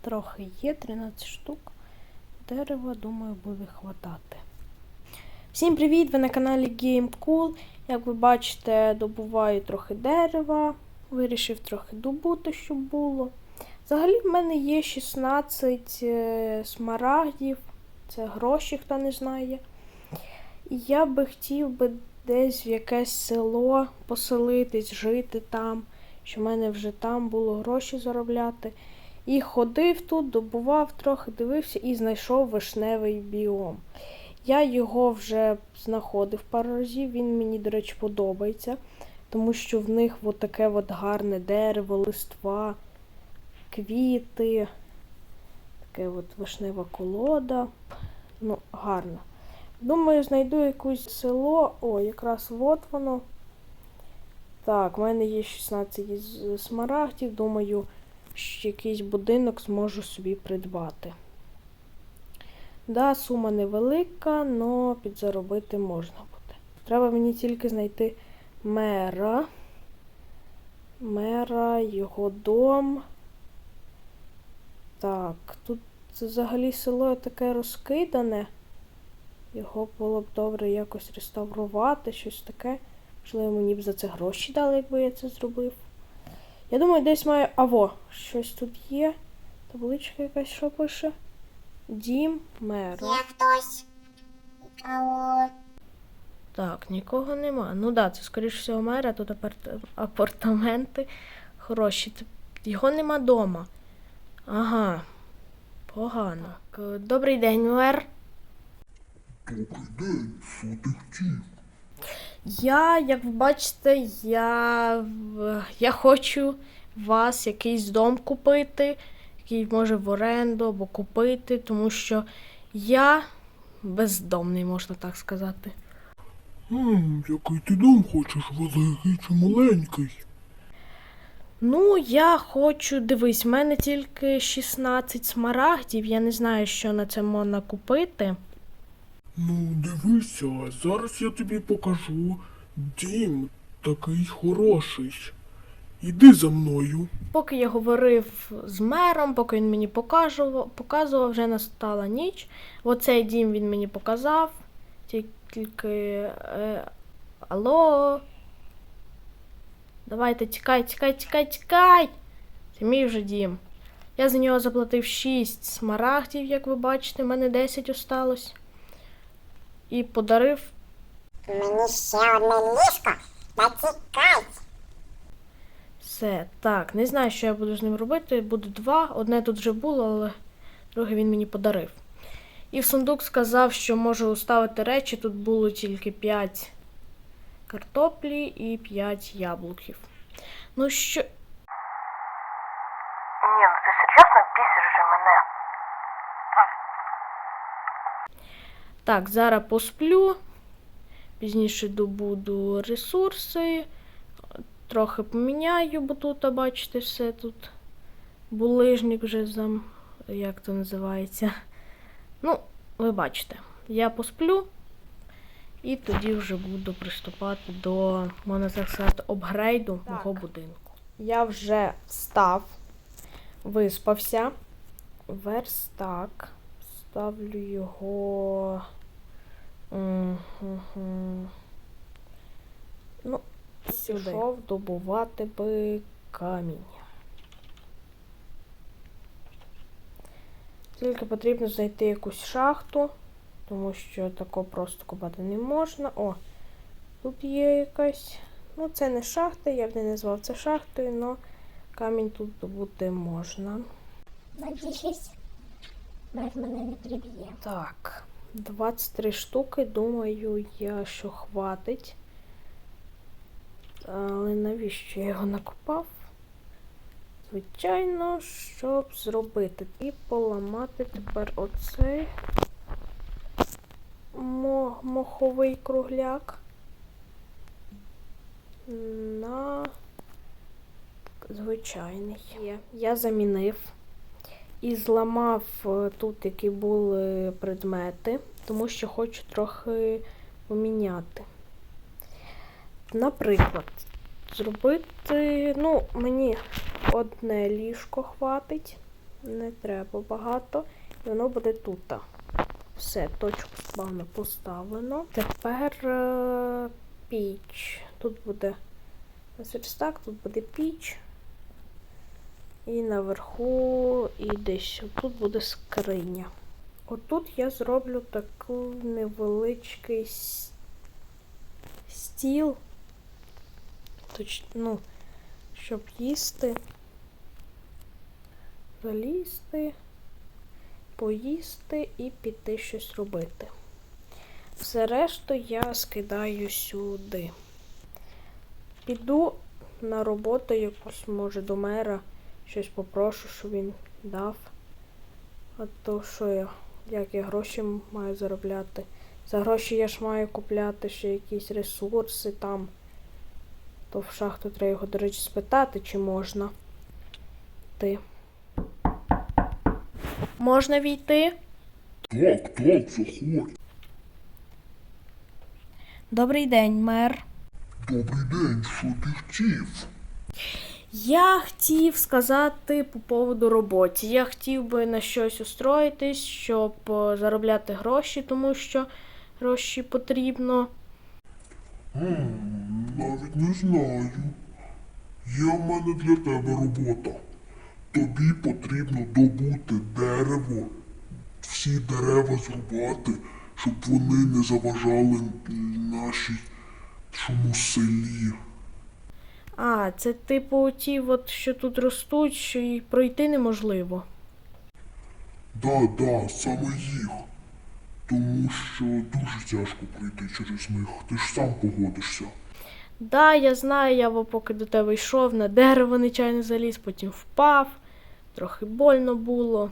трохи є, 13 штук. Дерева, думаю, буде хватати. Всім привіт! Ви на каналі GameCool. Як ви бачите, добуваю трохи дерева. Вирішив трохи добути, щоб було. Взагалі в мене є 16 е, смарагдів. Це гроші, хто не знає. І я би хотів би десь в якесь село поселитись, жити там, щоб в мене вже там було гроші заробляти. І ходив тут, добував трохи, дивився і знайшов вишневий біом. Я його вже знаходив пару разів, він мені, до речі, подобається, тому що в них от таке от гарне дерево, листва, квіти, таке от вишнева колода. Ну, гарно. Думаю, знайду якусь село. О, якраз от воно. Так, в мене є 16 смарагдів. Думаю, якийсь будинок зможу собі придбати. Да, сума невелика, але підзаробити можна буде. Треба мені тільки знайти мера. Мера, його дом. Так, тут взагалі село таке розкидане. Його було б добре якось реставрувати, щось таке. Можливо, мені б за це гроші дали, якби я це зробив. Я думаю, десь має. Аво, щось тут є. Табличка якась що пише. Дім мера. Є хтось. Алло. Так, нікого нема. Ну да, це скоріш всього мера, тут апарт- апартаменти хороші. Його нема дома. Ага. Погано. К- Добрий день, мер. Добрий день, що ти хотів? Я, як ви бачите, я, я хочу вас якийсь дом купити, який може в оренду або купити, тому що я бездомний, можна так сказати. Хм, який ти дом хочеш, великий чи маленький? Ну, я хочу, дивись, в мене тільки 16 смарагдів, я не знаю, що на це можна купити. Ну, дивися, зараз я тобі покажу дім такий хороший. Іди за мною. Поки я говорив з мером, поки він мені показував, показував вже настала ніч. Оцей дім він мені показав. Тільки. Е, алло. Давайте, тікай, тікай, тікай, тікай. Це мій вже дім. Я за нього заплатив 6 смарагдів, як ви бачите, в мене 10 осталось. І подарив Мені ще одне ліжко. Та тікай. Все, так, не знаю, що я буду з ним робити. Буде два. Одне тут вже було, але друге він мені подарив. І в сундук сказав, що можу уставити речі. Тут було тільки 5 картоплі і 5 яблуків. Ну що. Ні, ну ти серйозно бісиш же мене. Так, зараз посплю. Пізніше добуду ресурси. Трохи поміняю, бо тут, бачите, все тут. Булижник вже зам. Як то називається? Ну, ви бачите. Я посплю. І тоді вже буду приступати до, можна так сказати, апгрейду мого будинку. Я вже встав, виспався. Верстак. Ставлю його. Ну, сюди. Пішов добувати би камінь. Тільки потрібно знайти якусь шахту, тому що тако просто копати не можна. О, тут є якась. Ну, це не шахта, я б не назвав це шахтою, але камінь тут добути можна. Надіюсь. Брат мене не приб'є. Так, 23 штуки, думаю, я що хватить. Але навіщо я його накопав? Звичайно, щоб зробити. І поламати тепер оцей моховий кругляк на звичайний. Я замінив і зламав е, тут, які були предмети, тому що хочу трохи поміняти. Наприклад, зробити, ну, мені одне ліжко хватить. Не треба багато. І воно буде тут. Все, точку спавну поставлено. Тепер е, піч. Тут буде ось ось так, тут буде піч. І наверху, і десь тут буде скриня. Отут я зроблю такий невеличкий стіл. Точ, ну, щоб їсти. Залізти, поїсти і піти щось робити. Все решту я скидаю сюди. Піду на роботу якусь, може, до мера щось попрошу, щоб він дав. А то що я, як я гроші маю заробляти? За гроші я ж маю купляти ще якісь ресурси там. То в шахту треба його, до речі, спитати, чи можна. Ти. Можна війти? Так, так, заходь. Добрий день, мер. Добрий день, що ти хотів? Я хотів сказати по поводу роботи. Я хотів би на щось устроїтись, щоб е, заробляти гроші, тому що гроші потрібно. Навіть не знаю. Є в мене для тебе робота. Тобі потрібно добути дерево, всі дерева зрубати, щоб вони не заважали нашій шому селі. А, це типу ті, от, що тут ростуть, що і пройти неможливо. Да, да, саме їх. Тому що дуже тяжко пройти через них. Ти ж сам погодишся. Да, я знаю, я во поки до тебе йшов, на дерево нечайно заліз, потім впав, трохи больно було.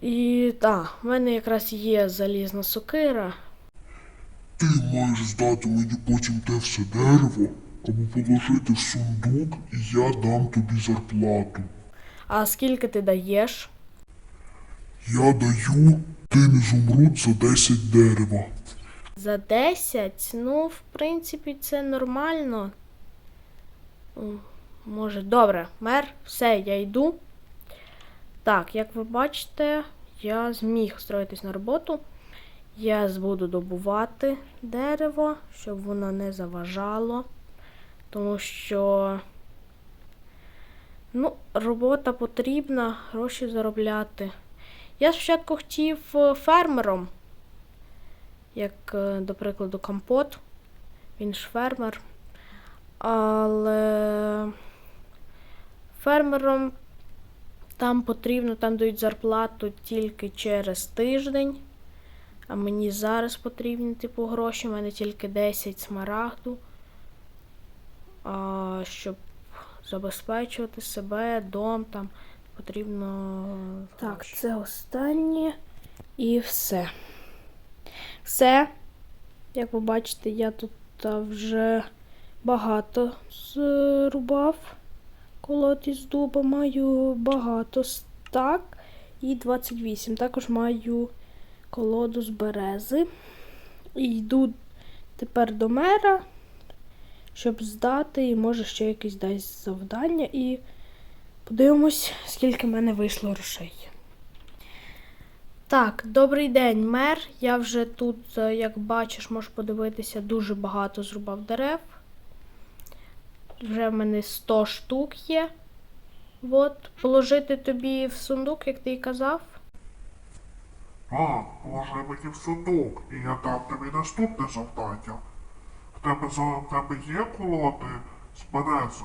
І так, в мене якраз є залізна сокира. Ти маєш здати мені потім те все дерево, або положити в сундук, і я дам тобі зарплату. А скільки ти даєш? Я даю один ізумруд за 10 дерева. За 10? Ну, в принципі, це нормально. Може, добре, мер, все, я йду. Так, як ви бачите, я зміг встроїтись на роботу. Я буду добувати дерево, щоб воно не заважало. Тому що. Ну, робота потрібна, гроші заробляти. Я спочатку хотів е, фермером як, е, до прикладу, компот. Він ж фермер. Але фермером там потрібно, там дають зарплату тільки через тиждень. А мені зараз потрібні, типу, гроші. У мене тільки 10 смарагду. Щоб забезпечувати себе, дом там потрібно. Так, це останнє і все. Все. Як ви бачите, я тут вже багато зрубав колод із дуба. Маю багато стак і 28. Також маю колоду з берези. І йду тепер до мера, щоб здати, і може ще якесь дасть завдання. І подивимось, скільки в мене вийшло грошей. Так, добрий день, мер. Я вже тут, е, як бачиш, можеш подивитися, дуже багато зрубав дерев. Вже в мене 100 штук є. От, положити тобі в сундук, як ти і казав. А, положи мені в сундук, і я дам тобі наступне завдання. В тебе в тебе є колоди з берези?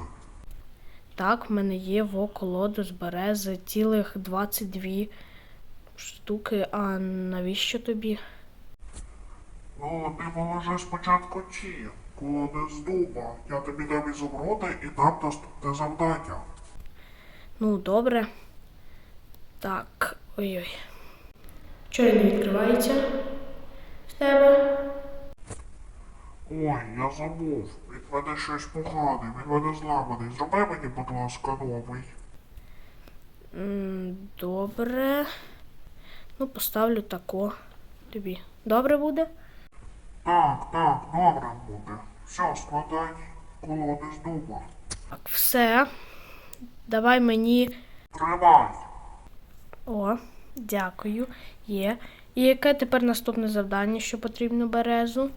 Так, в мене є во колоду з берези цілих 22 штуки. А навіщо тобі? Ну, ти положи спочатку ті колоди з дуба. Я тобі дам ізумруди і дам наступне завдання. Ну, добре. Так, ой-ой. Чого не відкривається? В тебе? Ой, я забув. Від мене щось погане, від мене зламаний. Зроби мені, будь ласка, новий. М, Добре. Ну, поставлю тако тобі. Добре буде? Так, так, добре буде. Все, складай колоди з дуба. Так, все. Давай мені Тримай. О, дякую. Є. І яке тепер наступне завдання, що потрібно березу?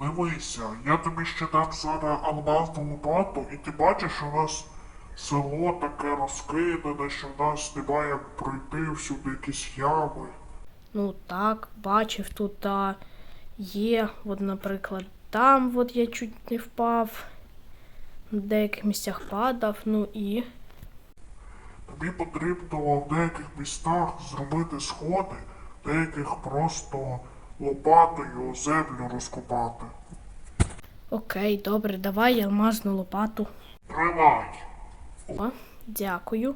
Дивися, я тобі ще дам зараз алмазну лопату, і ти бачиш, що у нас село таке розкидане, що в нас немає пройти всюди якісь ями. Ну так, бачив тут а, є. От, наприклад, там от я чуть не впав. В деяких місцях падав, ну і. Тобі потрібно в деяких містах зробити сходи, в деяких просто лопатою землю розкопати. Окей, добре, давай алмазну лопату. Тримай. О, дякую.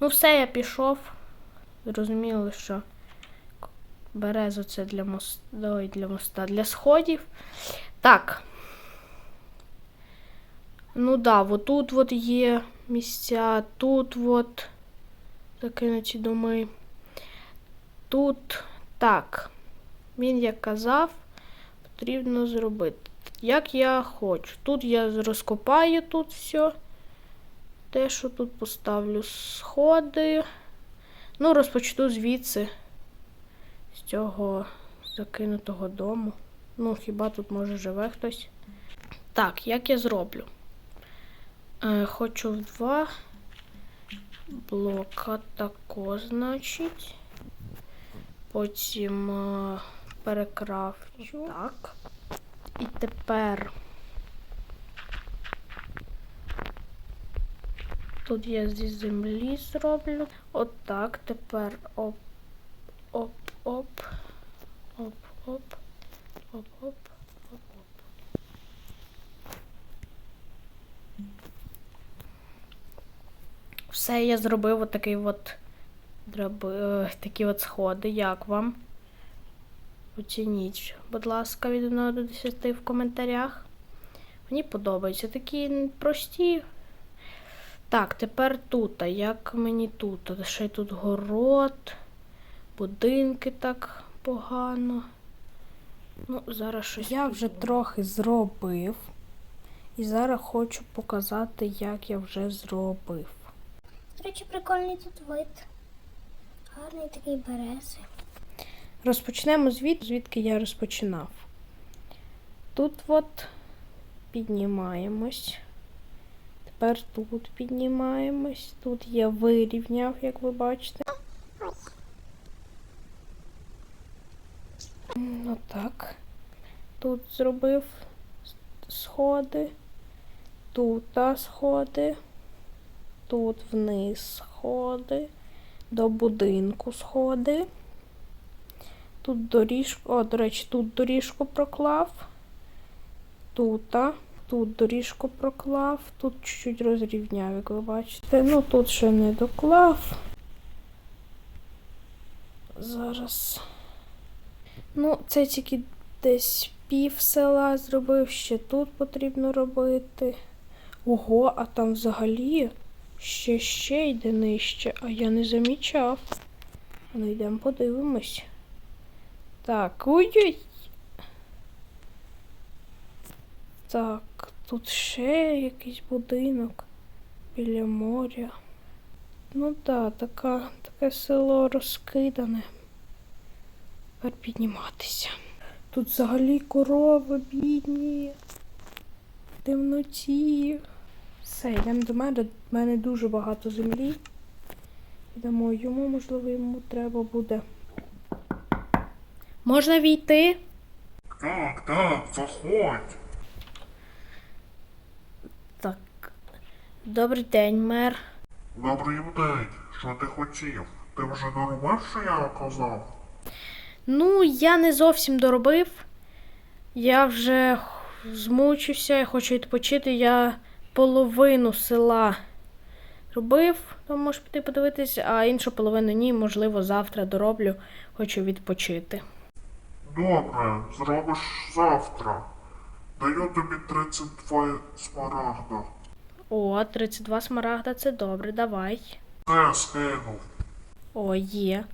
Ну, все, я пішов. Зрозуміло, що березу це для моста, ой, для моста, для сходів. Так. Ну да, от тут от є місця, тут от закинуті доми. Тут так. Він як казав, потрібно зробити. Як я хочу. Тут я розкопаю тут все. Те, що тут поставлю сходи. Ну, розпочну звідси, з цього закинутого дому. Ну, хіба тут може живе хтось? Так, як я зроблю? Е, хочу в два блока тако, значить. Потім е, перекрафчу. Так. І тепер тут я зі землі зроблю. Отак, От тепер оп, оп, оп, оп, оп, оп, оп. оп-оп. Все, я зробив отакий от, е, такі от сходи. Як вам? Оцініть, будь ласка, від 1 до 10 в коментарях. Мені подобаються такі прості. Так, тепер тут. Як мені тут? Ще тут город, будинки так погано. Ну, зараз щось. Я вже трохи зробив. І зараз хочу показати, як я вже зробив. До речі, прикольний тут вид. Гарний такий берези. Розпочнемо звід, звідки я розпочинав. Тут от піднімаємось. Тепер тут піднімаємось. Тут я вирівняв, як ви бачите. Ну так. Тут зробив сходи. Тут сходи. Тут вниз сходи. До будинку сходи. Тут доріжку, о, до речі, тут доріжку проклав. Тут, а, тут доріжку проклав, тут чуть-чуть розрівняв, як ви бачите. Ну тут ще не доклав. Зараз. Ну, це тільки десь пів села зробив, ще тут потрібно робити. Ого, а там взагалі ще ще йде нижче, а я не замічав. Ну, йдемо подивимось. Так, ой-ой. Так, тут ще якийсь будинок біля моря. Ну так, така, таке село розкидане. Тепер підніматися. Тут взагалі корови бідні. Темноті. Все, йдемо до мене. У мене дуже багато землі. Йдемо йому, можливо, йому треба буде. Можна війти? Так, так, заходь. Так. Добрий день, мер. Добрий день. Що ти хотів? Ти вже доробив, що я казав? Ну, я не зовсім доробив. Я вже змучився, я хочу відпочити. Я половину села робив, то можеш піти подивитись, а іншу половину ні, можливо, завтра дороблю, хочу відпочити. Добре, зробиш завтра. Даю тобі 32 смарагда. О, 32 смарагда це добре, давай. Це скинув. О, є.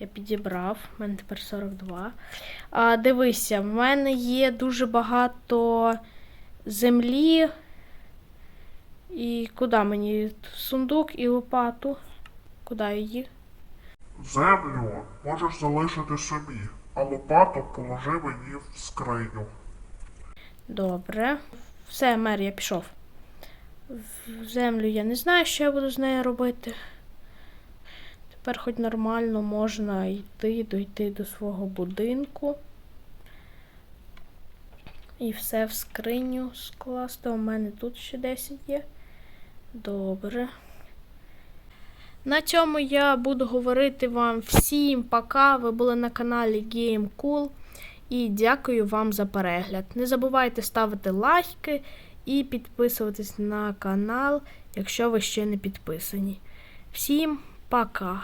Я підібрав, в мене тепер 42. А, дивися, в мене є дуже багато землі. І куди мені? Сундук і лопату. Куди її? Землю можеш залишити собі, а лопату положи мені в скриню. Добре. Все, мер, я пішов. В землю я не знаю, що я буду з нею робити. Тепер хоч нормально можна йти, дойти до свого будинку. І все в скриню скласти. У мене тут ще 10 є. Добре. На цьому я буду говорити вам всім пока. Ви були на каналі Game Cool. І дякую вам за перегляд. Не забувайте ставити лайки і підписуватись на канал, якщо ви ще не підписані. Всім пока!